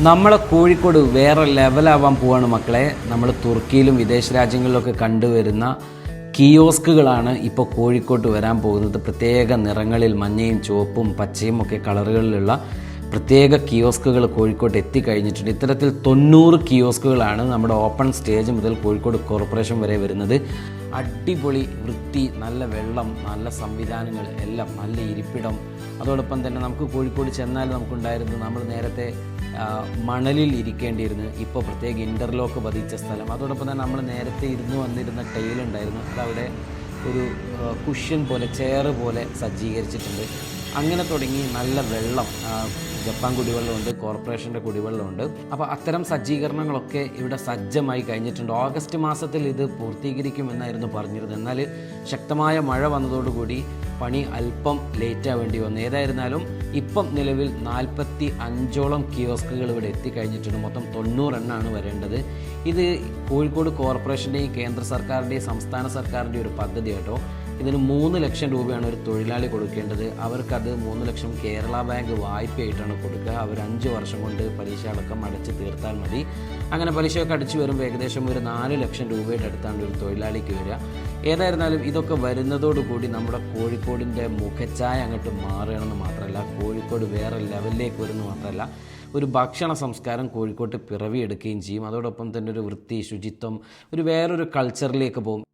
നമ്മളെ കോഴിക്കോട് വേറെ ലെവലാവാൻ പോവാണ് മക്കളെ. നമ്മൾ തുർക്കിയിലും വിദേശ രാജ്യങ്ങളിലൊക്കെ കണ്ടുവരുന്ന കിയോസ്കുകളാണ് ഇപ്പോൾ കോഴിക്കോട്ട് വരാൻ പോകുന്നത്. പ്രത്യേക നിറങ്ങളിൽ മഞ്ഞയും ചുവപ്പും പച്ചയും ഒക്കെ കളറുകളിലുള്ള പ്രത്യേക കിയോസ്കുകൾ കോഴിക്കോട്ട് എത്തിക്കഴിഞ്ഞിട്ടുണ്ട്. ഇത്തരത്തിൽ തൊണ്ണൂറ് കിയോസ്കുകളാണ് നമ്മുടെ ഓപ്പൺ സ്റ്റേജ് മുതൽ കോഴിക്കോട് കോർപ്പറേഷൻ വരെ വരുന്നത്. അടിപൊളി വൃത്തി നല്ല വെള്ളം നല്ല സംവിധാനങ്ങൾ എല്ലാം നല്ല ഇരിപ്പിടം. അതോടൊപ്പം തന്നെ നമുക്ക് കോഴിക്കോട് ചെന്നാൽ നമുക്കുണ്ടായിരുന്നു നമ്മൾ നേരത്തെ മണലിൽ ഇരിക്കേണ്ടിയിരുന്നു. ഇപ്പോൾ പ്രത്യേക ഇന്റർലോക്ക് പതിച്ച സ്ഥലം. അതോടൊപ്പം തന്നെ നമ്മൾ നേരത്തെ ഇരുന്ന് വന്നിരുന്ന ടൈലുണ്ടായിരുന്നു അതവിടെ ഒരു കുഷ്യൻ പോലെ ചെയർ പോലെ സജ്ജീകരിച്ചിട്ടുണ്ട്. അങ്ങനെ തുടങ്ങി നല്ല വെള്ളം ജപ്പാൻ കുടിവെള്ളമുണ്ട് കോർപ്പറേഷന്റെ കുടിവെള്ളമുണ്ട്. അപ്പോൾ അത്തരം സജ്ജീകരണങ്ങളൊക്കെ ഇവിടെ സജ്ജമായി കഴിഞ്ഞിട്ടുണ്ട്. ഓഗസ്റ്റ് മാസത്തിൽ ഇത് പൂർത്തീകരിക്കുമെന്നായിരുന്നു പറഞ്ഞിരുന്നത്. എന്നാൽ ശക്തമായ മഴ വന്നതോടുകൂടി പണി അല്പം ലേറ്റ് ആവേണ്ടി വന്നു. ഏതായിരുന്നാലും ഇപ്പം നിലവിൽ നാൽപ്പത്തി അഞ്ചോളം കിയോസ്കുകൾ ഇവിടെ എത്തിക്കഴിഞ്ഞിട്ടുണ്ട്. മൊത്തം തൊണ്ണൂറെണ്ണാണ് വരേണ്ടത്. ഇത് കോഴിക്കോട് കോർപ്പറേഷന്റെയും കേന്ദ്ര സർക്കാരിന്റെയും സംസ്ഥാന സർക്കാരിന്റെയും ഒരു പദ്ധതി കേട്ടോ. ഇതിന് മൂന്ന് ലക്ഷം രൂപയാണ് ഒരു തൊഴിലാളി കൊടുക്കേണ്ടത്. അവർക്കത് മൂന്ന് ലക്ഷം കേരള ബാങ്ക് വായ്പയായിട്ടാണ് കൊടുക്കുക. അവർ അഞ്ച് വർഷം കൊണ്ട് പലിശ അടക്കം അടച്ച് തീർത്താൽ മതി. അങ്ങനെ പലിശയൊക്കെ അടിച്ചു വരുമ്പോൾ ഏകദേശം ഒരു നാല് ലക്ഷം രൂപയുടെ അടുത്താണ് ഒരു തൊഴിലാളിക്ക് വരിക. ഏതായിരുന്നാലും ഇതൊക്കെ വരുന്നതോടുകൂടി നമ്മുടെ കോഴിക്കോടിന്റെ മുഖച്ഛായ അങ്ങോട്ട് മാറുകയാണെന്ന് മാത്രമല്ല കോഴിക്കോട് വേറെ ലെവലിലേക്ക് വരുന്നു മാത്രമല്ല ഒരു ഭക്ഷണ സംസ്കാരം കോഴിക്കോട്ട് പിറവിയെടുക്കുകയും ചെയ്യും. അതോടൊപ്പം തന്നെ ഒരു വൃത്തി ശുചിത്വം ഒരു വേറൊരു കൾച്ചറിലേക്ക് പോകും.